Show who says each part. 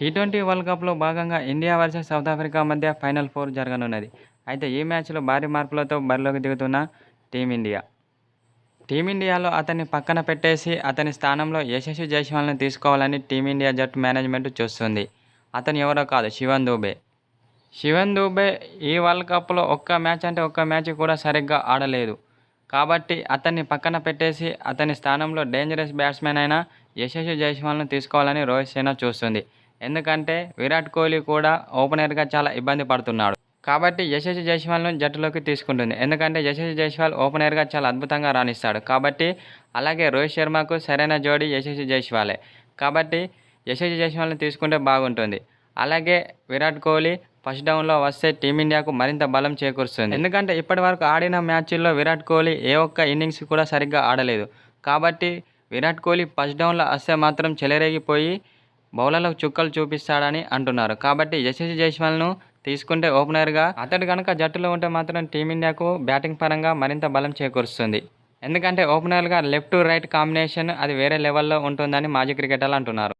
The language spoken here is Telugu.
Speaker 1: టీ ట్వంటీ వరల్డ్ కప్లో భాగంగా ఇండియా వర్సెస్ సౌత్ ఆఫ్రికా మధ్య ఫైనల్ ఫోర్ జరగనున్నది. అయితే ఈ మ్యాచ్లో భారీ మార్పులతో బరిలోకి దిగుతున్న టీమిండియా టీమిండియాలో అతన్ని పక్కన పెట్టేసి అతని స్థానంలో యశస్వి జైస్వాల్ని తీసుకోవాలని టీమిండియా జట్టు మేనేజ్మెంట్ చూస్తుంది. అతను ఎవరో కాదు శివన్ దూబే. శివన్ దూబే ఈ వరల్డ్ కప్లో ఒక్క మ్యాచ్ అంటే ఒక్క మ్యాచ్ కూడా సరిగ్గా ఆడలేదు. కాబట్టి అతన్ని పక్కన పెట్టేసి అతని స్థానంలో డేంజరస్ బ్యాట్స్మెన్ అయిన యశస్వి జైస్వాల్ను తీసుకోవాలని రోహిత్ శర్మ చూస్తుంది. ఎందుకంటే విరాట్ కోహ్లీ కూడా ఓపెనర్గా చాలా ఇబ్బంది పడుతున్నాడు. కాబట్టి యశస్వి జైస్వాల్ను జట్టులోకి తీసుకుంటుంది. ఎందుకంటే యశస్వి జైస్వాల్ ఓపెనర్గా చాలా అద్భుతంగా రాణిస్తాడు. కాబట్టి అలాగే రోహిత్ శర్మకు సరైన జోడి యశస్వి జైస్వాలే. కాబట్టి యశస్వి జైస్వాల్ని తీసుకుంటే బాగుంటుంది. అలాగే విరాట్ కోహ్లీ ఫస్ట్ డౌన్లో వస్తే టీమిండియాకు మరింత బలం చేకూరుస్తుంది. ఎందుకంటే ఇప్పటి వరకు ఆడిన మ్యాచ్ల్లో విరాట్ కోహ్లీ ఏ ఒక్క ఇన్నింగ్స్ కూడా సరిగ్గా ఆడలేదు. కాబట్టి విరాట్ కోహ్లీ ఫస్ట్ డౌన్లో వస్తే మాత్రం చెలరేగిపోయి బౌలర్లకు చుక్కలు చూపిస్తాడని అంటున్నారు. కాబట్టి యశస్వి జైస్వాల్ను తీసుకుంటే ఓపెనర్గా అతడు కనుక జట్టులో ఉంటే మాత్రం టీమిండియాకు బ్యాటింగ్ పరంగా మరింత బలం చేకూరుస్తుంది. ఎందుకంటే ఓపెనర్గా లెఫ్ట్ రైట్ కాంబినేషన్ అది వేరే లెవెల్లో ఉంటుందని మాజీ క్రికెటర్లు అంటున్నారు.